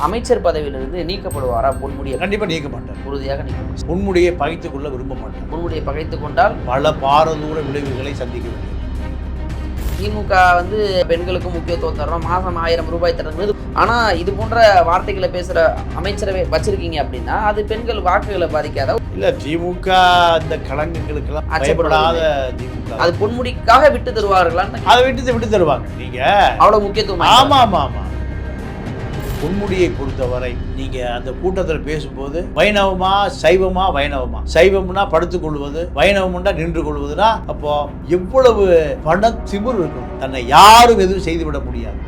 அமைச்சர் பதவியிலிருந்து நீக்கப்படுவாரா? பொன்முடியை கண்டிப்பாக நீக்க மாட்டார் உறுதியாக நீக்க பொன்முடியை பகைத்துக் கொள்ள விரும்ப மாட்டார். பொன்முடியை பகைத்து கொண்டால்? பல பாரதூர விளைவுகளை சந்திக்க வேண்டும். திமுக வந்து பெண்களுக்கு முக்கியத்துவம் தர்றோம் மாதம் ஆயிரம் ரூபாய் தரது ஆனா இது போன்ற வார்த்தைகளை பேசுற அமைச்சரவை வச்சிருக்கீங்க அப்படின்னா அது பெண்கள் வாக்குகளை பாதிக்காத இல்ல திமுக இந்த களங்கங்களுக்கெல்லாம் அச்சப்படுவதில்லை. பயப்படாத திமுக. அது பொன்முடிக்காக விட்டு தருவார்களான்னு அதை விட்டு விட்டு தருவாங்க. நீங்க அவ்வளவு முக்கியத்துவம் ஆமா ஆமா ஆமா பொன்முடியை பொறுத்தவரை நீங்க அந்த கூட்டத்தில் பேசும்போது வைணவமா சைவமா வைணவமா? சைவம்னா படுத்துக் கொள்வது வைணவம்னா நின்று கொள்வதுனா அப்போ எவ்வளவு பண திமிர் இருக்கும். தன்னை யாரும் எதுவும் செய்துவிட முடியாது.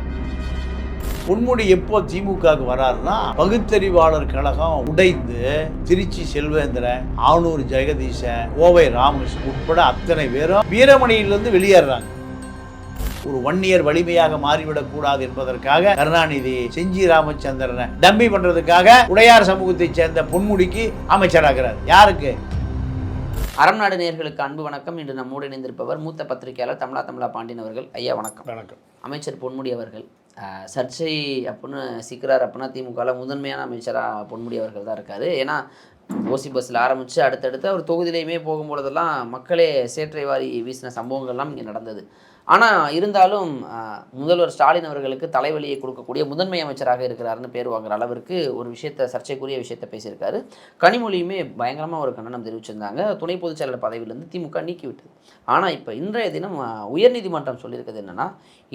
பொன்முடி எப்போ திமுகவுக்கு வராருன்னா பகுத்தறிவாளர் கழகம் உடைந்து திருச்சி செல்வேந்திரன் ஆனூர் ஜெகதீசன் கோவை ராமகிருஷ்ணன் உட்பட அத்தனை பேரும் வீரமணியிலிருந்து வெளியேறாங்க. ஒரு ஒன் இயர் வலிமையாக மாறிவிடக் கூடாது என்பதற்காக கருணாநிதி செஞ்சி ராமச்சந்திரனை டம்மி பண்றதுக்காக உடையார் சமூகத்தைச் சேர்ந்த பொன்முடிக்கு அமைச்சராகிறார். யாருக்கு? அறம் நாடு நேயர்களுக்கு அன்பு வணக்கம். இன்று நம்மோடு இணைந்திருப்பவர் மூத்த பத்திரிகையாளர் தமிழா தமிழா பாண்டியன் அவர்கள். ஐயா வணக்கம். வணக்கம். அமைச்சர் பொன்முடி அவர்கள். சர்ச்சை அப்படின்னு சிக்கிறார் அப்படின்னா திமுகவில் முதன்மையான அமைச்சராக பொன்முடி அவர்கள் தான் இருக்காரு. ஏன்னா ஓசி பஸ்ஸில் ஆரம்பித்து அடுத்தடுத்து அவர் தொகுதியிலையுமே போகும்பொழுதெல்லாம் மக்களே சேற்றை வாரி வீசின சம்பவங்கள்லாம் இங்கே நடந்தது. ஆனால் இருந்தாலும் முதல்வர் ஸ்டாலின் அவர்களுக்கு தலைவலியை கொடுக்கக்கூடிய முதன்மை அமைச்சராக இருக்கிறாருன்னு பேர் வாங்குற அளவிற்கு ஒரு விஷயத்தை சர்ச்சைக்குரிய விஷயத்த பேசியிருக்காரு. கனிமொழியுமே பயங்கரமாக ஒரு கண்டனம் தெரிவிச்சிருந்தாங்க. துணை பொதுச் செயலாளர் பதவியிலேருந்து திமுக நீக்கிவிட்டது. ஆனால் இப்போ இன்றைய தினம் உயர்நீதிமன்றம் சொல்லியிருக்கிறது என்னென்னா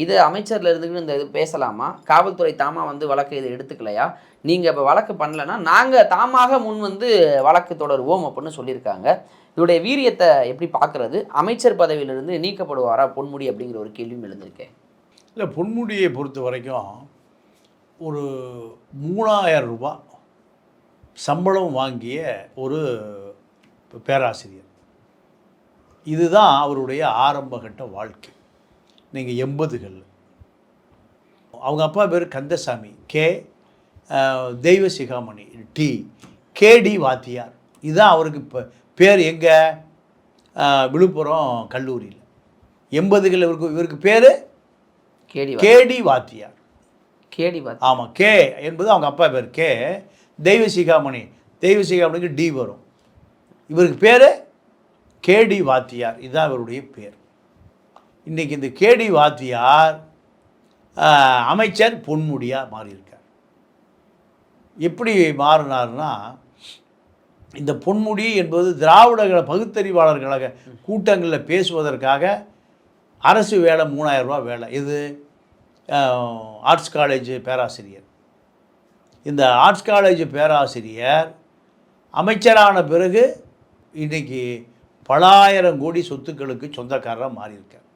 இது அமைச்சர்ல இருந்துக்கிட்டு இந்த இது பேசலாமா? காவல்துறை தாமா வந்து வழக்கு இதை எடுத்துக்கலையா? நீங்கள் இப்போ வழக்கு பண்ணலைன்னா நாங்கள் தாமாக முன் வந்து வழக்கு தொடருவோம் அப்படின்னு சொல்லியிருக்காங்க. இதோடைய வீரியத்தை எப்படி பார்க்குறது? அமைச்சர் பதவியிலிருந்து நீக்கப்படுவாரா பொன்முடி அப்படிங்கிற ஒரு கேள்வியும் எழுந்திருக்கேன். இல்லை பொன்முடியை பொறுத்த வரைக்கும் ஒரு மூணாயிரம் ரூபாய் சம்பளம் வாங்கிய ஒரு பேராசிரியர். இதுதான் அவருடைய ஆரம்பகட்ட வாழ்க்கை. நீங்கள் எண்பதுகள் அவங்க அப்பா பேர் கந்தசாமி. கே. தெய்வ சிகாமணி டி கேடி வாத்தியார். இதுதான் அவருக்கு இப்போ பேர் எங்கே? விழுப்புரம் கல்லூரியில். எண்பதுகள் இவருக்கு இவருக்கு பேர்? கேடி கேடி வாத்தியார். கேடி ஆமாம் கே என்பது அவங்க அப்பா பேர் கே. தெய்வ சிகாமணி தெய்வ சிகாமணிக்கு டி வரும். இவருக்கு பேர்? கேடி வாத்தியார். இதுதான் இவருடைய பேர். இன்றைக்கி இந்த கேடி வாத்தியார் அமைச்சர் பொன்முடியாக மாறியிருக்கார் எப்படி மாறினார்னா இந்த பொன்முடி என்பது திராவிட பகுத்தறிவாளர் கழக கூட்டங்களில் பேசுவதற்காக அரசு வேலை மூணாயிரம் ரூபா வேலை. இது ஆர்ட்ஸ் காலேஜ் பேராசிரியர். இந்த ஆர்ட்ஸ் காலேஜ் பேராசிரியர் அமைச்சரான பிறகு இன்றைக்கி பலாயிரம் கோடி சொத்துக்களுக்கு சொந்தக்காரராக மாறியிருக்கார்.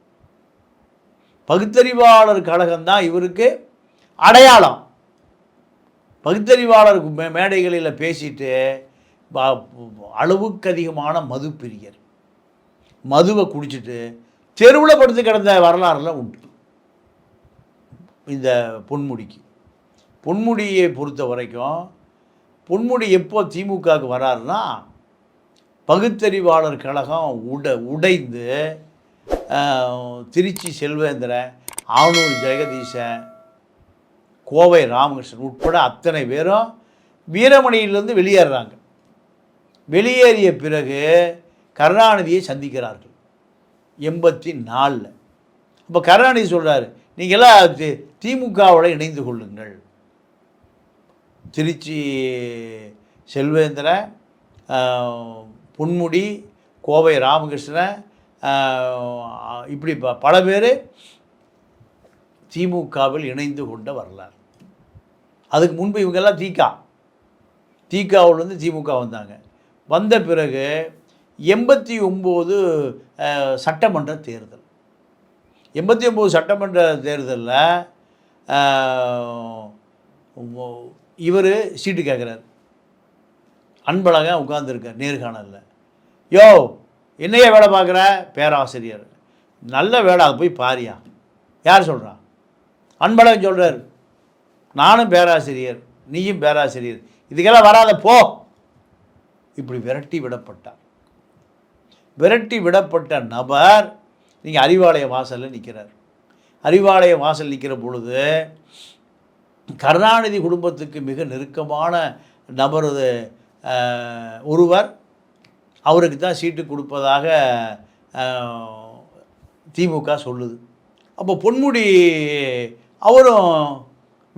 பகுத்தறிவாளர் கழகம்தான் இவருக்கு அடையாளம். பகுத்தறிவாளர் மே- மேடைகளில் பேசிட்டு அளவுக்கு அதிகமான மது பிரியர் மதுவை குடிச்சிட்டு தெருவில் படுத்து கிடந்த வரலாறுலாம் உண்டு. இந்த பொன்முடிக்கு. பொன்முடியை பொறுத்த வரைக்கும் பொன்முடி எப்போ திமுகவுக்கு வராருன்னா பகுத்தறிவாளர் கழகம் உட உடைந்து திருச்சி செல்வேந்திரன் ஆனூர் ஜெகதீசன் கோவை ராமகிருஷ்ணன் உட்பட அத்தனை பேரும் வீரமணியிலிருந்து வெளியேறுறாங்க வெளியேறிய பிறகு கருணாநிதியை சந்திக்கிறார்கள். எண்பத்தி நாலில் அப்போ கருணாநிதி சொல்கிறார் நீங்கள்லாம் திமுகவோட இணைந்து கொள்ளுங்கள். திருச்சி செல்வேந்திரன் பொன்முடி கோவை ராமகிருஷ்ணன் இப்படி ப பல பேர் திமுகவில் இணைந்து கொண்ட வரலாறு. அதுக்கு முன்பு இவங்கெல்லாம் தீகா தீகாவிலேருந்து திமுக வந்தாங்க. வந்த பிறகு எண்பத்தி ஒம்பது சட்டமன்ற தேர்தல். எண்பத்தி ஒம்பது சட்டமன்ற தேர்தலில் இவர் சீட்டு கேட்குறாரு அன்பழகன் உட்காந்துருக்கார் நேர்காணலில். யோ என்னையா வேலை பார்க்குற? பேராசிரியர். நல்ல வேலை அதை போய் பாரியா யார் சொல்கிறா அன்பழகன் சொல்கிறார் நானும் பேராசிரியர் நீயும் பேராசிரியர். இதுக்கெல்லாம் வராத போ. இப்படி விரட்டி விடப்பட்டார் விரட்டி விடப்பட்ட நபர் நீங்கள் அறிவாலய வாசலில் நிற்கிறார் அறிவாலய வாசல் நிற்கிற பொழுது கருணாநிதி குடும்பத்துக்கு மிக நெருக்கமான நபரது ஒருவர் அவருக்கு தான் சீட்டு கொடுப்பதாக திமுக சொல்லுது. அப்போ பொன்முடி அவரும்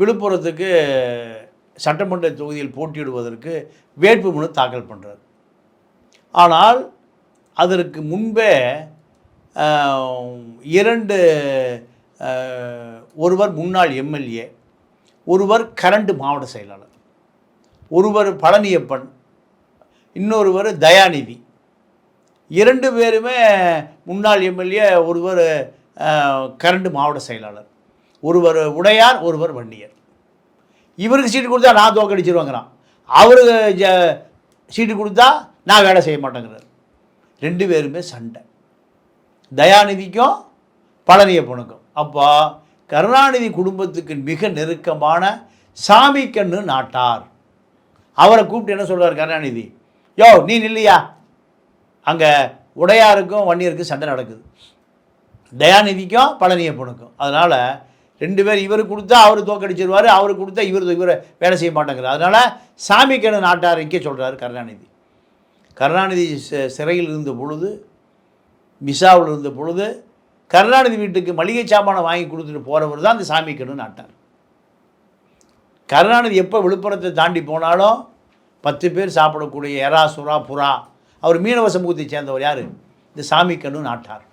விழுப்புரத்துக்கு சட்டமன்ற தொகுதியில் போட்டியிடுவதற்கு வேட்புமனு தாக்கல் பண்ணுறார் ஆனால் அதற்கு முன்பே இரண்டு ஒருவர் முன்னாள் எம்எல்ஏ ஒருவர் கரண்ட் மாவட்ட செயலாளர் ஒருவர் பழனியப்பன் இன்னொருவர் தயாநிதி. இரண்டு பேருமே முன்னாள் எம்எல்ஏ ஒருவர் கரண்ட் மாவட்ட செயலாளர். ஒருவர் உடையார் ஒருவர் வன்னியர். இவருக்கு சீட்டு கொடுத்தா நான் தோக்கடிச்சிருவாங்கிறான். அவருக்கு ஜ- சீட்டு கொடுத்தா நான் வேலை செய்ய மாட்டேங்கிறார். ரெண்டு பேருமே சண்டை. தயாநிதிக்கும் பழனியப்பனுக்கும் அப்போ கருணாநிதி குடும்பத்துக்கு மிக நெருக்கமான சாமி கண்ணு நாட்டார். அவரை கூப்பிட்டு என்ன சொல்கிறார் கருணாநிதி? யோ நீ இல்லையா அங்கே உடையாருக்கும் வன்னியருக்கும் சண்டை நடக்குது. தயாநிதிக்கும் பழனியப்பனுக்கும் அதனால் ரெண்டு பேர் இவர் கொடுத்தா அவர் தோக்கடிச்சிருவார் அவர் கொடுத்தா இவர் இவர் வேலை செய்ய மாட்டேங்கிறார் அதனால் சாமிக்கணு நாட்டார் இங்கே சொல்கிறாரு கருணாநிதி. கருணாநிதி சிறையில் இருந்த பொழுது மிசாவில் இருந்த பொழுது கருணாநிதி வீட்டுக்கு மளிகை சாமானை வாங்கி கொடுத்துட்டு போகிறவர் தான் அந்த சாமிக்கணு நாட்டார். கருணாநிதி எப்போ விழுப்புரத்தை தாண்டி போனாலும் பத்து பேர் சாப்பிடக்கூடிய எறா சுறா புறா அவர் மீனவ சமூகத்தை சேர்ந்தவர் யார்? இந்த சாமிக்கண்ணு நாட்டார்.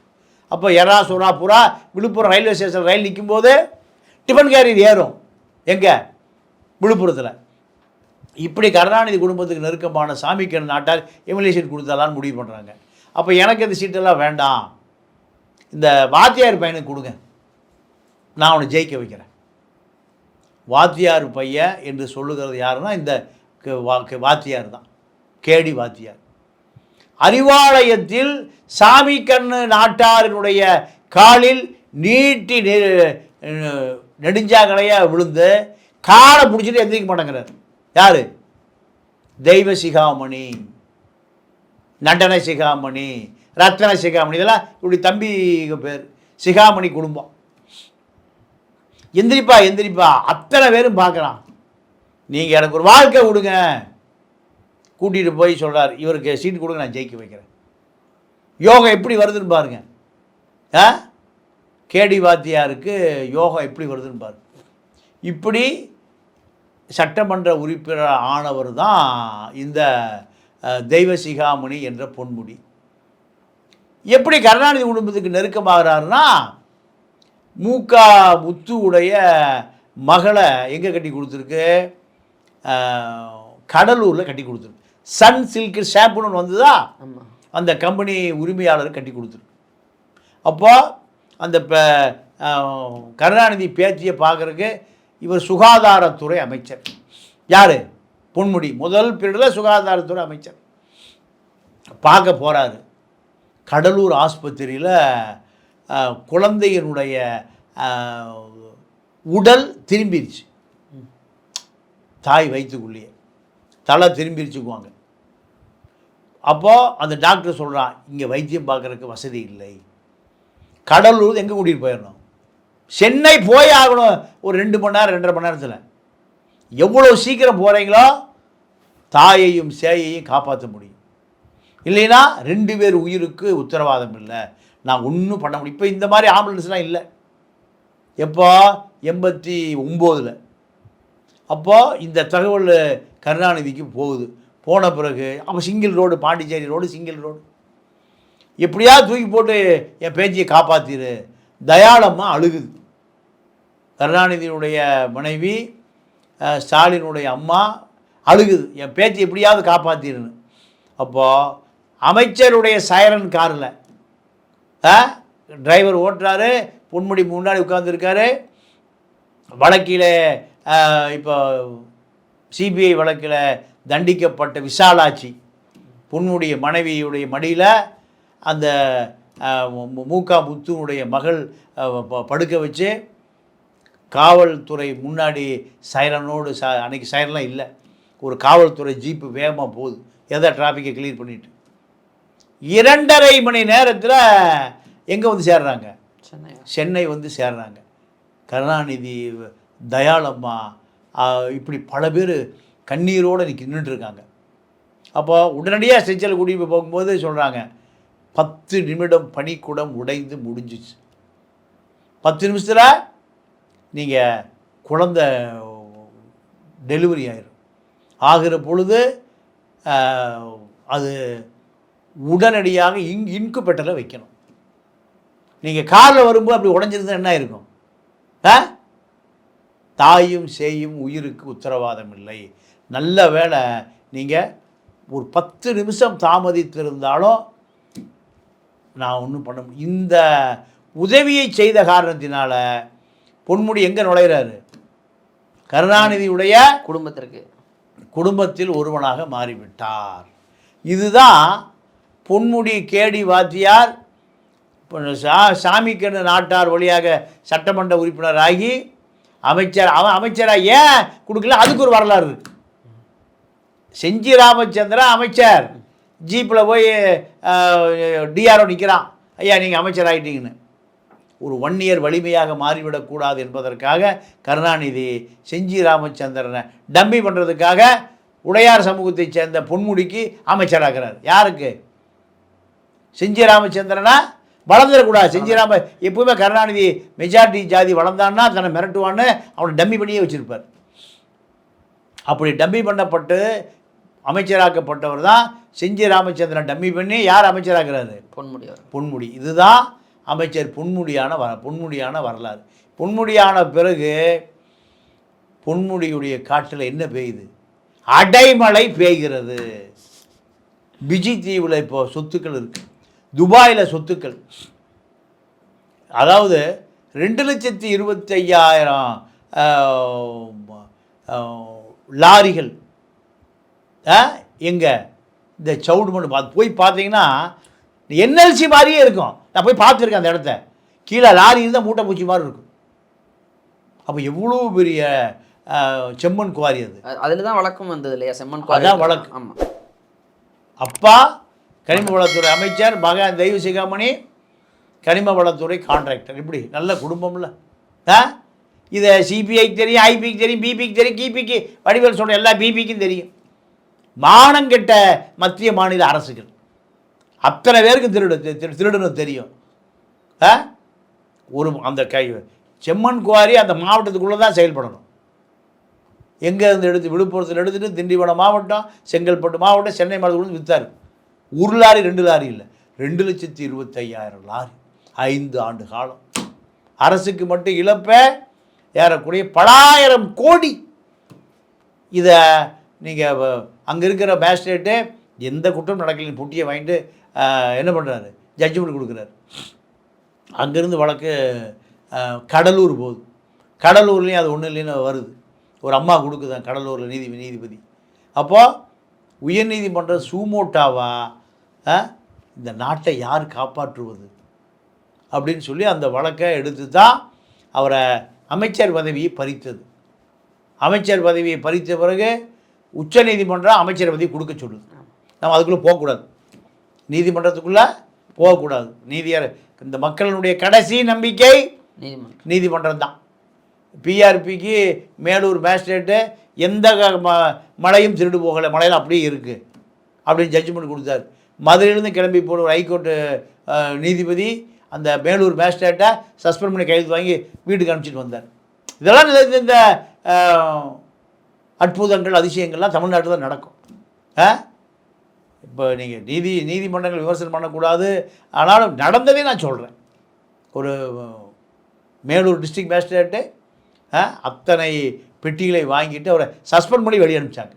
அப்போ எறா சுறா புறா விழுப்புரம் ரயில்வே ஸ்டேஷன் ரயில் நிற்கும்போது டிஃபன் கேரியர் ஏறும். எங்கே? விழுப்புரத்தில். இப்படி கருணாநிதி குடும்பத்துக்கு நெருக்கமான சாமிக்கண்ணு நாட்டார் எம்எல்ஏ சீட் கொடுத்தாலான்னு முடிவு பண்ணுறாங்க அப்போ எனக்கு இந்த சீட்டெல்லாம் வேண்டாம். இந்த வாத்தியார் பையனுக்கு கொடுங்க. நான் அவனை ஜெயிக்க வைக்கிறேன். வாத்தியார் பையன் என்று சொல்லுகிறது யாருன்னா இந்த க- வா- வாத்தியார் தான். கேடி வாத்தியார். அறிவாலயத்தில் சாமி கண்ணு நாட்டாரினுடைய காலில் நீட்டி நெடுஞ்சாங்கலையாக விழுந்து காலை பிடிச்சிட்டு எந்திரிக்க மாட்டேங்கிறார். யார்? தெய்வ சிகாமணி நடன சிகாமணி ரத்ன சிகாமணி இதெல்லாம் இப்படி தம்பி பேர். சிகாமணி குடும்பம். எந்திரிப்பா எந்திரிப்பா. அத்தனை பேரும் பார்க்குறான் நீங்கள் எனக்கு ஒரு வாழ்க்கை கொடுங்க கூட்டிகிட்டு போய் சொல்கிறார் இவருக்கு சீட்டு கொடுங்க நான் ஜெயிக்க வைக்கிறேன். யோகா எப்படி வருதுன்னு பாருங்கள் ஆ? கேடி வாத்தியாருக்கு யோகம் எப்படி வருதுன்னு பாருங்க இப்படி சட்டமன்ற உறுப்பினர் ஆனவர் தான் இந்த அஹ், தெய்வ சிகாமணி என்ற பொன்முடி. எப்படி கருணாநிதி குடும்பத்துக்கு நெருக்கமாகிறாருன்னா மூக்கா முத்து உடைய மகளை எங்கே கட்டி கொடுத்துருக்கு? கடலூரில் கட்டி கொடுத்துருக்கு. சன் சில்க் ஷாம்புன்னு வந்ததா? அந்த கம்பெனி உரிமையாளர் கட்டி கொடுத்துருக்கு. அப்போ அந்த கருணாநிதி பேச்சியை பார்க்குறக்கு இவர் சுகாதாரத்துறை அமைச்சர். யார்? பொன்முடி. முதல் பீரியடில் சுகாதாரத்துறை அமைச்சர். பார்க்க போகிறாரு கடலூர் ஆஸ்பத்திரியில் குழந்தையினுடைய உடல் திரும்பிருச்சு. தாய் வயிற்றுக்குள்ளேயே தலை திரும்பிருச்சுக்குவாங்க. அப்போது அந்த டாக்டர் சொல்கிறான் இங்கே வைத்தியம் பார்க்குறதுக்கு வசதி இல்லை. கடலூர் எங்கே கூட்டிகிட்டு போயிடணும்? சென்னை போய் ஆகணும். ஒரு ரெண்டு மணி நேரம் ரெண்டரை மணி நேரத்தில். எவ்வளோ சீக்கிரம் போகிறீங்களோ தாயையும் சேயையும் காப்பாற்ற முடியும். இல்லைன்னா ரெண்டு பேர் உயிருக்கு உத்தரவாதம் இல்லை. நான் ஒன்றும் பண்ண முடியும். இப்போ இந்த மாதிரி ஆம்புலன்ஸ்லாம் இல்லை. எப்போ எண்பத்தி ஒம்போதில். அப்போது இந்த தகவல் கருணாநிதிக்கு போகுது. போன பிறகு அப்போ single road Pondicherry road single road. எப்படியாவது தூக்கி போட்டு என் பேச்சியை காப்பாற்றிடு தயாளம்மா அழுகுது. கருணாநிதியினுடைய மனைவி ஸ்டாலினுடைய அம்மா அழுகுது. என் பேச்சு எப்படியாவது காப்பாற்றிடுன்னு அப்போது அமைச்சருடைய சைரன் காரில் டிரைவர் ஓட்டுறாரு. பொன்முடி முன்னாடி உட்காந்துருக்காரு வழக்கில் இப்போ சிபிஐ வழக்கில் தண்டிக்கப்பட்ட விசாலாட்சி பொன்னுடைய மனைவியுடைய மடியில் அந்த அஹ், மு- மூகா முத்துனுடைய மகள் படுக்க வச்சு காவல்துறை முன்னாடி சைரனோடு ச அன்னைக்கு சைரன்லாம் இல்லை. ஒரு காவல்துறை ஜீப்பு வேகமாக போகுது. எதை டிராஃபிக்கை கிளியர் பண்ணிட்டு. இரண்டரை மணி நேரத்தில் எங்கே வந்து சேர்றாங்க? சென்னை. சென்னை வந்து சேர்றாங்க. கருணாநிதி தயாளம்மா இப்படி பல பேர் கண்ணீரோடு இன்னைக்கு நின்றுட்டு இருக்காங்க. அப்போ உடனடியாக கூட்டிட்டு போய் போகும்போது சொல்கிறாங்க பத்து நிமிடம் பனிக்குடம் உடைந்து முடிஞ்சிச்சு. பத்து நிமிஷத்தில் நீங்கள் குழந்த டெலிவரி ஆயிரும். ஆகிற பொழுது அது உடனடியாக இங் இன்குபேட்டரில் வைக்கணும். நீங்கள் காரில் வரும்போது அப்படி உடஞ்சிருந்தா என்ன இருக்கும் ஆ? தாயும் சேயும் உயிருக்கு உத்தரவாதம் இல்லை நல்ல வேளை நீங்கள் ஒரு பத்து நிமிஷம் தாமதித்திருந்தாலும் நான் ஒன்றும் பண்ண முடியும் இந்த உதவியை செய்த காரணத்தினால பொன்முடி எங்கே நுழையிறாரு? கருணாநிதியுடைய குடும்பத்திற்கு. குடும்பத்தில் ஒருவனாக மாறிவிட்டார். இதுதான் பொன்முடி கேடி வாத்தியார் சா சாமிக்கண்ணு நாட்டார் வழியாக சட்டமன்ற உறுப்பினராகி அமைச்சர் அவன் அமைச்சராக ஏன் கொடுக்கல? அதுக்கு ஒரு வரலாறு இருக்கு. செஞ்சி ராமச்சந்திரன் அமைச்சர். ஜீப்பில் போய் டிஆர்ஓ நிற்கிறான். ஐயா நீங்கள் அமைச்சர் ஆகிட்டீங்கன்னு ஒரு ஒன் இயர் வலிமையாக மாறிவிடக்கூடாது என்பதற்காக கருணாநிதி செஞ்சி ராமச்சந்திரனை டம்பி பண்ணுறதுக்காக உடையார் சமூகத்தைச் சேர்ந்த பொன்முடிக்கு அமைச்சராகிறார். யாருக்கு? செஞ்சி ராமச்சந்திரனா? வளர்ந்துடக்கூடாது. செஞ்சி ராம எப்பவுமே கருணாநிதி மெஜாரிட்டி ஜாதி வளர்ந்தான்னா தன்னை மிரட்டுவான்னு அவனை டம்மி பண்ணியே வச்சுருப்பார். அப்படி டம்மி பண்ணப்பட்டு அமைச்சராக்கப்பட்டவர் தான் செஞ்சி ராமச்சந்திரன். டம்மி பண்ணி யார் அமைச்சராகிறாரு? பொன்முடி பொன்முடி. இதுதான் அமைச்சர் பொன்முடியான வர பொன்முடியான வரலாறு. பொன்முடியான பிறகு பொன்முடியுடைய காட்டில் என்ன பெய்யுது? அடைமழை பெய்கிறது. பிஜி தீவில் இப்போ சொத்துக்கள் இருக்கு. துபாயில் சொத்துக்கள். அதாவது ரெண்டு லட்சத்தி இருபத்தையாயிரம் லாரிகள். எங்கே? இந்த சவுடு மண் பார்த்து போய் பார்த்தீங்கன்னா என்எல்சி மாதிரியே இருக்கும். நான் போய் பார்த்துருக்கேன் அந்த இடத்த. கீழே லாரி இருந்தால் மூட்டை பூச்சி மாதிரி இருக்கும். அப்போ எவ்வளோ பெரிய செம்மண் குவாரி அது. அதில் தான் வழக்கம் வந்தது இல்லையா? செம்மன் அதான் வழக்கு. ஆமாம் அப்பா கனிம வளத்துறை அமைச்சர் மகன் தெய்வ சிகாமணி கனிம வளத்துறை கான்ட்ராக்டர் இப்படி நல்ல குடும்பம்ல. ஆ? இதை சிபிஐக்கு தெரியும் ஐபிக்கு தெரியும் பிபிக்கு தெரியும் கிபிக்கு வடிவேல் சொல்கிற எல்லா பிபிக்கும் தெரியும். மானங்கெட்ட மத்திய மாநில அரசுகள். அத்தனை பேருக்கு திருடு திரு- தெரியும். ஆ? ஒரு அந்த கை செம்மண் குவாரி அந்த மாவட்டத்துக்குள்ளே தான் செயல்படணும். எங்கே இருந்து எடுத்து விழுப்புரத்தில் எடுத்துட்டு திண்டிவனம் மாவட்டம் செங்கல்பட்டு மாவட்டம் சென்னை மாவட்டத்தில் விற்றார் ஒரு லாரி ரெண்டு லாரி இல்லை. ரெண்டு லட்சத்தி இருபத்தையாயிரம் லாரி. ஐந்து ஆண்டு காலம். அரசுக்கு மட்டும் இழப்பை ஏறக்கூடிய பலாயிரம் கோடி. இதை நீங்கள் அங்கே இருக்கிற மேஜிஸ்ட்ரேட்டு எந்த குற்றம் நடக்கலைன்னு புட்டியை வாங்கிட்டு என்ன பண்ணுறாரு ஜட்ஜ்மெண்ட் கொடுக்குறாரு. அங்கேருந்து வழக்கு கடலூர் போகுது. கடலூர்லேயும் அது ஒன்றும் இல்லைன்னு வருது. ஒரு அம்மா கொடுக்குதான் கடலூரில் நீதி நீதிபதி. அப்போது உயர்நீதிமன்றம் சூமோட்டாவா இந்த நாட்டை யார் காப்பாற்றுவது? அப்படின்னு சொல்லி அந்த வழக்கை எடுத்து தான் அவரை அமைச்சர் பதவியை பறித்தது. அமைச்சர் பதவியை பறித்த பிறகு உச்சநீதிமன்றம் அமைச்சர் பதவி கொடுக்க சொல்லுது. நம்ம அதுக்குள்ளே போகக்கூடாது. நீதிமன்றத்துக்குள்ளே போகக்கூடாது. நீதியர் இந்த மக்களினுடைய கடைசி நம்பிக்கை நீதிமன்றம். நீதிமன்றம் தான். பிஆர்பிக்கு மேலூர் மேஜிஸ்ட்ரேட்டு எந்த ம- மழையும் திருடு போகலை. மழையில் அப்படியே இருக்குது அப்படின்னு ஜட்ஜ்மெண்ட் கொடுத்தாரு. மதுரையிலேருந்து கிளம்பி போன ஒரு ஹைகோர்ட்டு நீதிபதி அந்த மேலூர் மேஜிஸ்ட்ரேட்டை சஸ்பெண்ட் பண்ணி கையெழுத்து வாங்கி வீட்டுக்கு அனுப்பிச்சிட்டு வந்தார். இதெல்லாம் இந்த- அற்புதங்கள் அதிசயங்கள்லாம் தமிழ்நாட்டில் தான் நடக்கும். ஆ? இப்போ நீங்கள் நீதி நீதிமன்றங்கள் விமர்சனம் பண்ணக்கூடாது. ஆனாலும் நடந்ததே நான் சொல்கிறேன் ஒரு மேலூர் டிஸ்ட்ரிக்ட் மேஜிஸ்ட்ரேட்டு அத்தனை பெட்டிகளை வாங்கிட்டு அவரை சஸ்பெண்ட் பண்ணி வெளியே அனுப்பிச்சாங்க.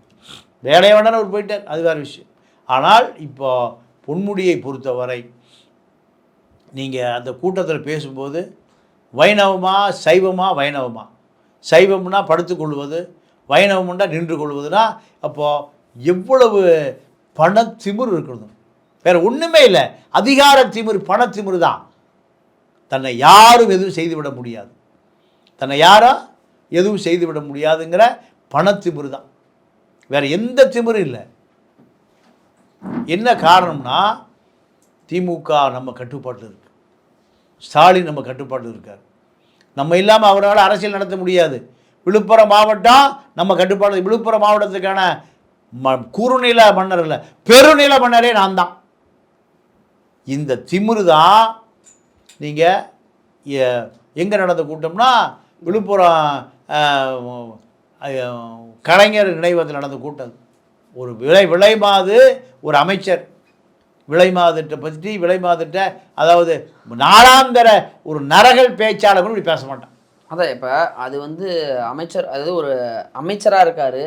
வேலையை வேண்டாம் அவர் போயிட்டார். அது வேறு விஷயம். ஆனால் இப்போ பொன்முடியை பொறுத்தவரை நீங்கள் அந்த கூட்டத்தில் பேசும்போது வைணவமா சைவமா வைணவமா? சைவம்னா படுத்துக்கொள்வது வைணவம்னா நின்று கொள்வதுனா அப்போது எவ்வளவு பணத்திமிர் இருக்கணும். வேறு ஒன்றுமே இல்லை. அதிகார திமிர் பணத்திமிரு தான். தன்னை யாரும் எதுவும் செய்துவிட முடியாது. தன்னை யாரும் எதுவும் செய்துவிட முடியாதுங்கிற பணத்திமிரு தான். வேறு எந்த திமிரும் இல்லை. என்ன காரணம்னா திமுக நம்ம கட்டுப்பாட்டில் இருக்கு. ஸ்டாலின் நம்ம கட்டுப்பாட்டில் இருக்கார். நம்ம இல்லாமல் அவரால் அரசியல் நடத்த முடியாது. விழுப்புரம் மாவட்டம் நம்ம கட்டுப்பாடு விழுப்புரம் மாவட்டத்துக்கான ம குறுநில மன்னர் இல்லை பெருநில மன்னரே நான் தான். இந்த திமிரு தான் நீங்கள் எங்கே நடந்த கூட்டம்னா விழுப்புரம் கலைஞர் நினைவகத்தில் நடந்த கூட்டம். ஒரு விலை விலை மாது ஒரு அமைச்சர். விலை மாதுட்ட பற்றி விலை மாதுட்ட அதாவது நாளாந்தர ஒரு நரகல் பேச்சாளர்கள் இப்படி பேச மாட்டான். அதான் இப்போ அது வந்து அமைச்சர் அதாவது ஒரு அமைச்சராக இருக்கார்.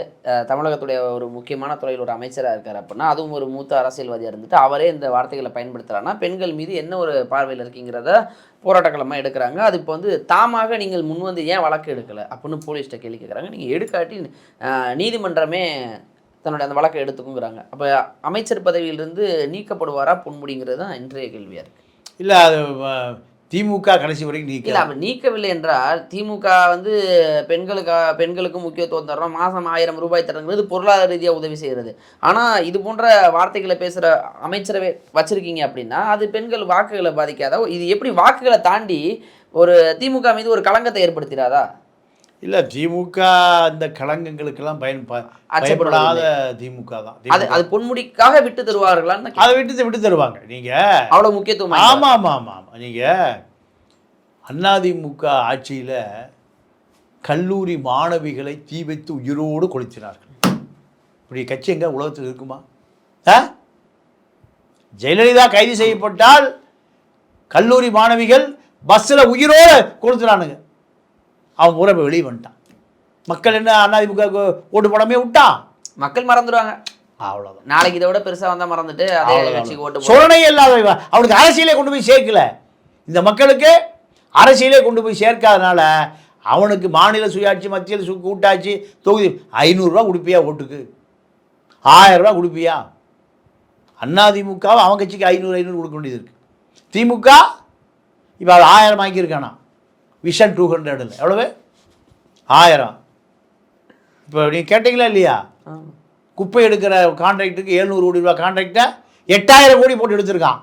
தமிழகத்துடைய ஒரு முக்கியமான துறையில் ஒரு அமைச்சராக இருக்கார் அப்படின்னா அதுவும் ஒரு மூத்த அரசியல்வாதியாக இருந்துட்டு அவரே இந்த வார்த்தைகளை பயன்படுத்துகிறான்னா பெண்கள் மீது என்ன ஒரு பார்வையில் இருக்கீங்கிறத போராட்டக்களமாக எடுக்கிறாங்க. அது இப்போ வந்து தாமாக நீங்கள் முன் வந்து ஏன் வழக்கு எடுக்கலை அப்படின்னு போலீஸ்கிட்ட கேள்வி கேட்குறாங்க நீங்கள் எடுக்காட்டி நீதிமன்றமே தன்னுடைய அந்த வழக்கை எடுத்துக்குங்கிறாங்க. அப்போ அமைச்சர் பதவியிலிருந்து நீக்கப்படுவாரா பொன்முடிங்கிறது தான் இன்றைய கேள்வியாக இருக்குது இல்லை அது திமுக கடைசி வரைக்கும் நீக்க இல்லை அவர் நீக்கவில்லை என்றால் திமுக வந்து பெண்களுக்காக பெண்களுக்கு முக்கியத்துவம் தர்றோம் மாதம் ஆயிரம் ரூபாய் தரங்கிறது பொருளாதார ரீதியாக உதவி செய்கிறது ஆனால் இது போன்ற வார்த்தைகளை பேசுகிற அமைச்சரவை வச்சுருக்கீங்க அப்படின்னா அது பெண்கள் வாக்குகளை பாதிக்காதா? இது எப்படி வாக்குகளை தாண்டி ஒரு திமுக மீது ஒரு களங்கத்தை ஏற்படுத்திடாதா? இல்லை திமுக இந்த களங்கங்களுக்கெல்லாம் பயன் ப- அச்சப்படுவதில்லை. பயப்படாத திமுக தான். அது. அது பொன்முடிக்காக விட்டு தருவார்களான்னு அதை விட்டு விட்டு தருவாங்க. நீங்கள். அவ்வளவு முக்கியத்துவம் ஆமாம் ஆமாம் ஆமாம் ஆமாம் நீங்கள் அதிமுக ஆட்சியில் கல்லூரி மாணவிகளை தீ வைத்து உயிரோடு கொளுத்தினார்கள். இப்படி கட்சி எங்க? உலகத்தில் இருக்குமா? ஆ? ஜெயலலிதா கைது செய்யப்பட்டால் கல்லூரி மாணவிகள் பஸ்ஸில் உயிரோடு கொளுத்துறானுங்க. அவன் பூரா இப்போ வெளியே வந்துட்டான். மக்கள் என்ன அதிமுக ஓட்டு போடாமே விட்டான் மக்கள் மறந்துடுவாங்க. அவ்வளோதான் நாளைக்கு இதை விட பெருசா வந்தா மறந்துட்டு அதே கட்சிக்கு ஓட்டு. சுரணை இல்லாத. அவனுக்கு அரசியலே கொண்டு போய் சேர்க்கல. இந்த மக்களுக்கு அரசியலே கொண்டு போய் சேர்க்காதனால அவனுக்கு மாநில சுயாட்சி மத்திய சு கூட்டாட்சி தொகுதி ஐநூறுரூவா கொடுப்பியா ஓட்டுக்கு? ஆயிரரூவா கொடுப்பியா? அதிமுகவை அவன் கட்சிக்கு ஐநூறு ஐநூறு கொடுக்க வேண்டியது இருக்கு. திமுக இப்போ அது ஆயிரம் வாங்கியிருக்கானா விஷன் டூ ஹண்ட்ரடில் எவ்வளவு ஆயிரம் இப்போ நீங்கள் கேட்டிங்களா இல்லையா. குப்பை எடுக்கிற கான்ட்ராக்டுக்கு எழுநூறு கோடி ரூபா கான்ட்ராக்டை எட்டாயிரம் கோடி போட்டு எடுத்திருக்கான்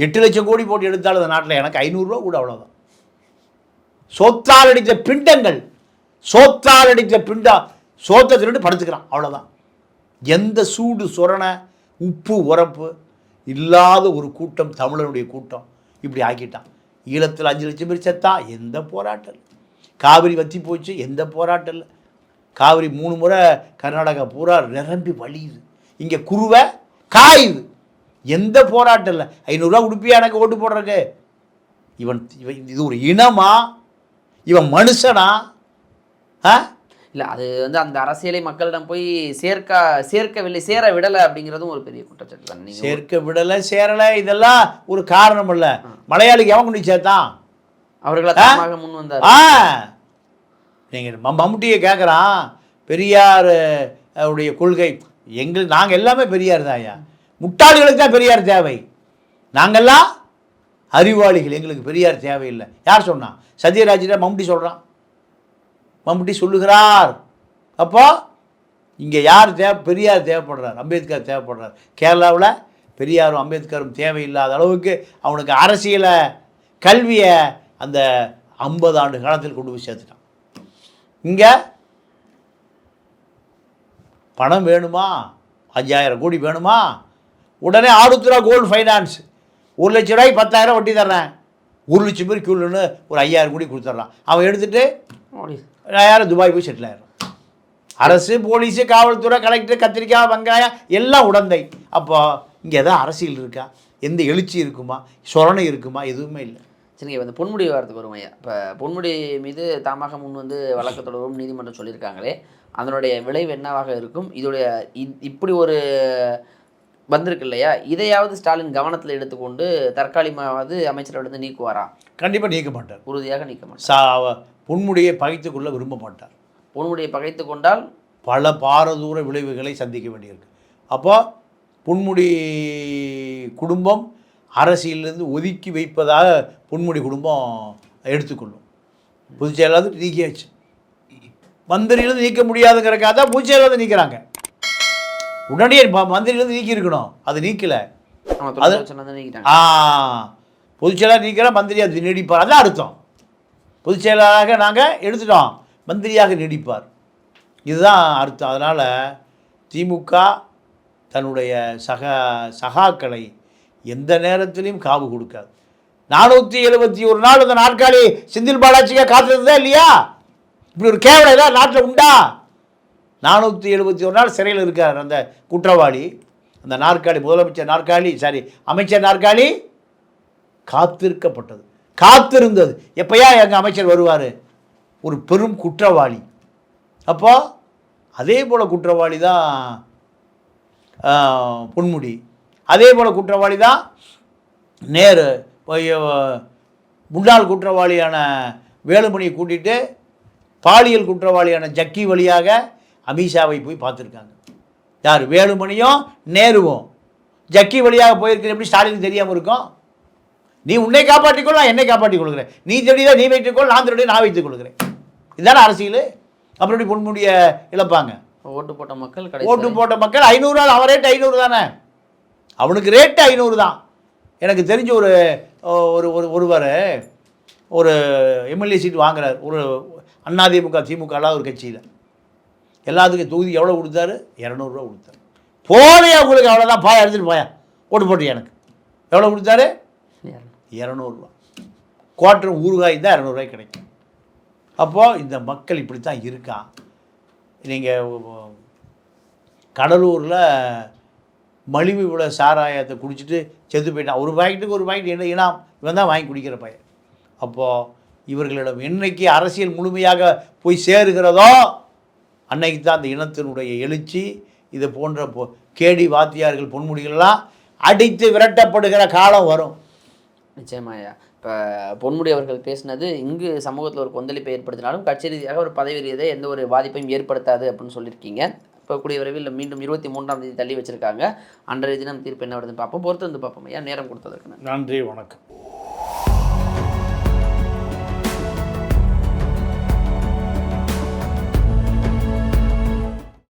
எட்டு லட்சம் கோடி போட்டு எடுத்தாலும் இந்த நாட்டில் எனக்கு ஐநூறுரூவா கூட அவ்வளோதான் சோத்தால் அடித்த பிண்டங்கள் சோத்தால் அடித்த பிண்டா சோத்தை திருட்டு படுத்துக்கிறான் அவ்வளோதான் எந்த சூடு சொரணை உப்பு உரப்பு இல்லாத ஒரு கூட்டம் தமிழனுடைய கூட்டம் இப்படி ஆக்கிட்டான் ஈழத்தில் அஞ்சு லட்சம் பேர் செத்தா எந்த போராட்டம்? காவிரி வத்தி போச்சு எந்த போராட்டம்? இல்லை காவிரி மூணு முறை கர்நாடகா பூரா நிரம்பி வழியுது. இங்கே குருவை காயுது. எந்த போராட்டம் இல்லை. ஐநூறுரூவா உடுப்பியா எனக்கு ஓட்டு போடுறக்கு இவன் இவன் இது ஒரு இனமா? இவன் மனுஷனா? ஆ? இல்ல அது வந்து அந்த அரசியலை மக்களிடம் போய் சேர்க்க சேர்க்கவில்லை சேர விடலை அப்படிங்கிறதும் ஒரு பெரிய குற்றச்சாட்டு தான் சேர்க்க விடலை சேரலை இதெல்லாம் ஒரு காரணம் இல்லை மலையாளிக்கு எவன் கொண்டு சேர்த்தான். அவர்களை தாமாக முன் வந்தார். ஆ. நீங்கள் மம்முட்டியை கேட்குறான் பெரியார் அஹ், உடைய கொள்கை. எங்கள் நாங்கள் எல்லாமே பெரியார் தான் ஐயா. முட்டாளிகளுக்கு தான் பெரியார் தேவை. நாங்கள்லாம் அறிவாளிகள். எங்களுக்கு பெரியார் தேவையில்லை. யார் சொன்னா? சத்யராஜிட்ட மம்முட்டி சொல்கிறான் மம்முட்டி சொல்லுகிறார். அப்போ இங்கே யார் தேவை பெரியார் தேவைப்படுறார் அம்பேத்கர் தேவைப்படுறார். கேரளாவில் பெரியாரும் அம்பேத்கரும் தேவையில்லாத அளவுக்கு அவனுக்கு அரசியலை கல்வியை அந்த ஐம்பது ஆண்டு காலத்தில் கொண்டு போய் சேர்த்துட்டான். இங்கே பணம் வேணுமா? அஞ்சாயிரம் கோடி வேணுமா? உடனே ஆடுத்துரா கோல்டு ஃபைனான்ஸ். ஒரு லட்ச ரூபாய்க்கு பத்தாயிரம் வட்டி தர்றேன். ஒரு லட்சம் பேர் கியூலுன்னு ஒரு ஐயாயிரம் கோடி கொடுத்துட்றான் அவன் எடுத்துகிட்டு யாரும் துபாய் போய் செட்டில் ஆயிடும் அரசு போலீஸு காவல்துறை கலெக்டர் கத்திரிக்காய் வெங்காயம் எல்லாம் உடந்தை. அப்போ இங்கே எதாவது அரசியல் இருக்கா? எந்த எழுச்சி இருக்குமா? சொரணை இருக்குமா? எதுவுமே இல்லை. சரிங்க இந்த பொன்முடி வாரத்துக்கு வரும் ஐயா. இப்போ பொன்முடி மீது தாமாக முன் வந்து வழக்கு தொடரும் நீதிமன்றம் சொல்லியிருக்காங்களே அதனுடைய விளைவு என்னவாக இருக்கும்? இதோடைய இப்படி ஒரு வந்திருக்கு இல்லையா? இதையாவது ஸ்டாலின் கவனத்தில் எடுத்துக்கொண்டு தற்காலிகமாவது அமைச்சரவிலிருந்து நீக்குவாரா? கண்டிப்பாக நீக்க மாட்டார். உறுதியாக நீக்க மாட்டார். பொன்முடியை பகைத்துக்கொள்ள விரும்ப மாட்டார் பொன்முடியை பகைத்து கொண்டால் பல பாரதூர விளைவுகளை சந்திக்க வேண்டியிருக்கு. அப்போ பொன்முடி குடும்பம் அரசியலிருந்து ஒதுக்கி வைப்பதாக பொன்முடி குடும்பம் எடுத்துக்கொள்ளும். பொதுச்செயலாளர் நீக்கியாச்சு. மந்திரியிலிருந்து நீக்க முடியாதுங்கிறக்காக தான் பொதுச்செயலாளர் நீக்கிறாங்க. உடனடியே மந்திரியிலிருந்து நீக்கி இருக்கணும் அது நீக்கலை ஆ பொதுச்செயலாளர் நீக்கிற மந்திரி அது நீடிப்பார் அதான் அர்த்தம். பொதுச்செயலாளராக நாங்கள் எடுத்துட்டோம். மந்திரியாக நீடிப்பார். இதுதான் அர்த்தம். அதனால் திமுக தன்னுடைய சக சகாக்களை எந்த நேரத்திலையும் காவு கொடுக்காது. நானூற்றி எழுபத்தி ஒரு நாள் அந்த நாற்காலி செந்தில் பாலாஜிக்காக காத்திருந்ததா இல்லையா? இப்படி ஒரு கேவலம் ஏதாவது நாட்டில் உண்டா? நானூற்றி எழுபத்தி ஒரு நாள் சிறையில் இருக்கார் அந்த குற்றவாளி. அந்த நாற்காலி முதலமைச்சர் நாற்காலி சாரி அமைச்சர் நாற்காலி காத்திருக்கப்பட்டது. காத்திருந்தது. எப்பயா எங்கள் அமைச்சர் வருவார்? ஒரு பெரும் குற்றவாளி. அப்போ அதே போல் குற்றவாளி தான் பொன்முடி. அதே போல் குற்றவாளி தான் நேரு. முன்னாள் குற்றவாளியான வேலுமணியை கூட்டிகிட்டு பாலியல் குற்றவாளியான ஜக்கி வழியாக அமித்ஷாவை போய் பார்த்துருக்காங்க. யார்? வேலுமணியும் நேருவும். ஜக்கி வழியாக போயிருக்கிற எப்படி ஸ்டாலின் தெரியாமல் இருக்கும்? நீ உன்னை காப்பாற்றிக்கொள் நான் என்னை காப்பாற்றிக் கொள்கிறேன். நீ திருடிதான் நீ வைத்துக்கொள் நான் திருடி நான் வைத்துக் கொள்கிறேன். இதுதானே அரசியல்? அப்புறம் எப்படி பொன்முடிய இழப்பாங்க? ஓட்டு போட்ட மக்கள் ஓட்டு போட்ட மக்கள் ஐநூறு அவன் ரேட் ஐநூறு தானே? அவனுக்கு ரேட்டு ஐநூறு தான். எனக்கு தெரிஞ்ச ஒரு ஒரு ஒரு ஒருவர் ஒரு எம்எல்ஏ சீட் வாங்குறார். ஒரு அதிமுக திமுக அல்லாத ஒரு கட்சியில். எல்லாத்துக்கும் தொகுதி எவ்வளோ கொடுத்தாரு? இரநூறுவா கொடுத்தாரு. போதையா உங்களுக்கு அவ்வளோதான் பாயா எடுத்துகிட்டு போயா ஓட்டு போட்டு எனக்கு? எவ்வளோ கொடுத்தாரு? இரநூறுவா. குவார்ட்டர் ஊறுகாய் தான் இரநூறுவாய் கிடைக்கும். அப்போது இந்த மக்கள் இப்படி தான் இருக்கான் நீங்கள் கடலூரில் மலிவு விட சாராயத்தை குடிச்சிட்டு செத்து போயிட்டான். ஒரு பாக்கெட்டுக்கு ஒரு பாக்கெட் என்ன இனாம்? இவன் தான் வாங்கி குடிக்கிற பையன். அப்போது இவர்களிடம் என்னைக்கு அரசியல் முழுமையாக போய் சேருகிறதோ அன்னைக்கு தான் அந்த இனத்தினுடைய எழுச்சி இது போன்ற பொ கேடி வாத்தியார்கள் பொன்முடிகள்லாம் அடித்து விரட்டப்படுகிற காலம் வரும். நிச்சயமாயா இப்போ பொன்முடி அவர்கள் பேசினது இங்கு சமூகத்தில் ஒரு கொந்தளிப்பை ஏற்படுத்தினாலும் கட்சி ரீதியாக ஒரு பதவி ரீதியாக எந்த ஒரு பாதிப்பையும் ஏற்படுத்தாது அப்படின்னு சொல்லியிருக்கீங்க. இப்போ கூடிய விரைவில் மீண்டும் இருபத்தி மூன்றாம் தேதி தள்ளி வச்சிருக்காங்க. அன்றைய தினம் தீர்ப்பு என்ன வருதுன்னு பார்ப்போம். பொறுத்து வந்து பார்ப்போம் ஐயா. நேரம் கொடுத்ததற்கு நன்றி. நன்றி. வணக்கம்.